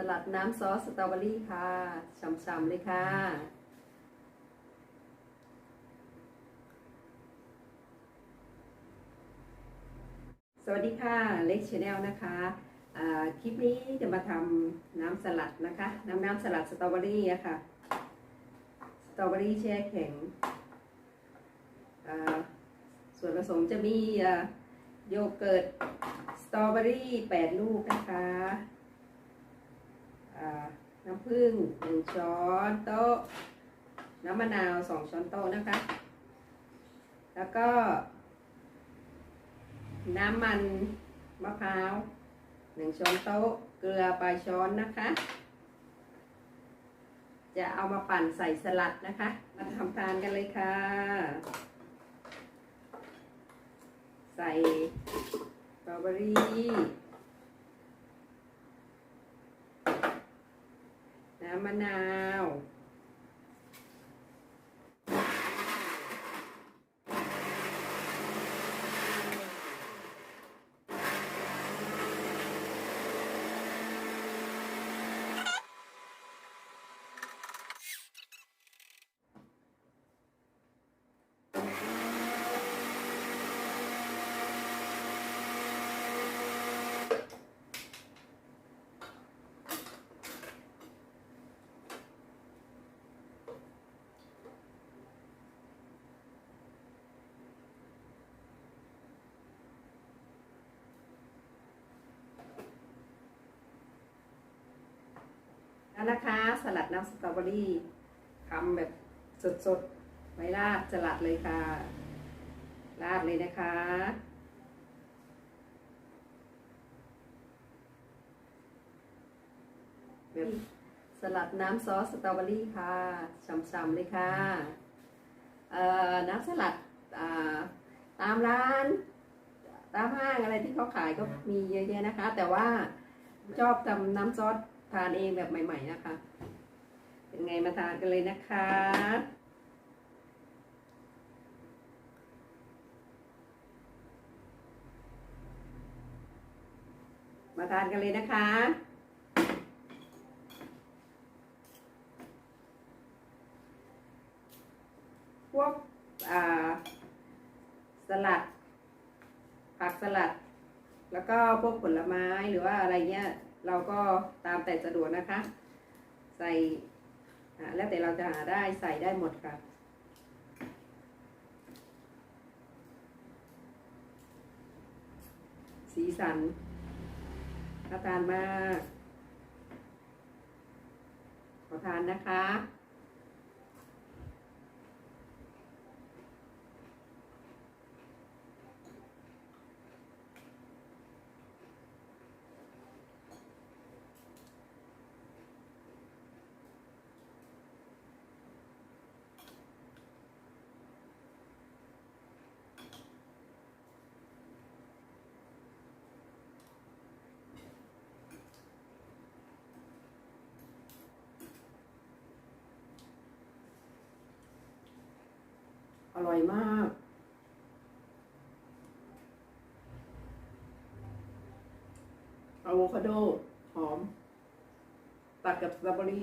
สลัดน้ำซอสสตรอเบอรี่ค่ะ ฉ่ำๆเลยค่ะ สวัสดีค่ะ เล็กชาแนลนะคะคลิปนี้จะมาทำน้ำสลัดนะคะ น้ำน้ำสลัดสตรอเบอรี่อะค่ะ สตรอเบอรี่แช่แข็ง ส่วนผสมจะมีโยเกิร์ต สตรอเบอรี่ 8 ลูกนะคะ น้ำผึ้ง1ช้อนโต๊ะ น้ำมะนาว2ช้อนโต๊ะนะคะ แล้วก็ น้ำมันมะพร้าวหนึ่งช้อนโต๊ะ เกลือปลายช้อนนะคะ จะเอามาปั่นใส่สลัดนะคะ มาทำทานกันเลยค่ะ ใส่สตรอเบอรี่ น้ำมะนาว นะคะ สลัดน้ำสตรอเบอรี่ทำแบบสดๆไว้ราดสลัดเลยค่ะ ราดเลยนะคะ แบบสลัดน้ำซอสสตรอเบอรี่ค่ะฉ่ำๆเลยค่ะเอ่อน้ำสลัดตามร้าน ตามห้างอะไรที่เขาขายก็มีเยอะแยะนะคะ แต่ว่าชอบทำน้ำซอส ทานเองแบบใหม่ ๆ นะคะ เป็นไงมาทานกันเลยนะคะ มาทานกันเลยนะคะพวกสลัด ผักสลัด แล้วก็พวกผลไม้หรือว่าอะไรเงี้ย เราก็ตามแต่สะดวกนะคะ ใส่แล้วแต่เราจะหาได้ใส่ได้หมดค่ะ สีสันน่าทานมาก ขอทานนะคะ อร่อยมาก อะโวคาโด หอม ตัดกับสตรอเบอรี่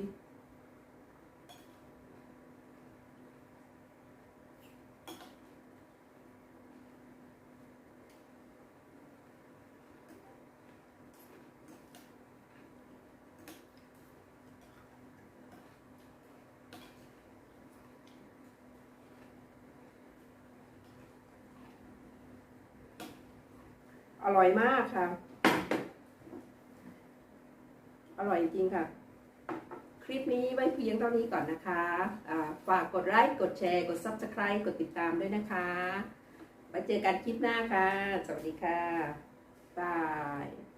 อร่อยมากค่ะ อร่อยจริงค่ะ คลิปนี้ไว้เพียงเท่านี้ก่อนนะคะฝากกดไลค์กดแชร์ กด Subscribe กดติดตามด้วยนะคะไว้เจอกันคลิปหน้าค่ะ สวัสดีค่ะบาย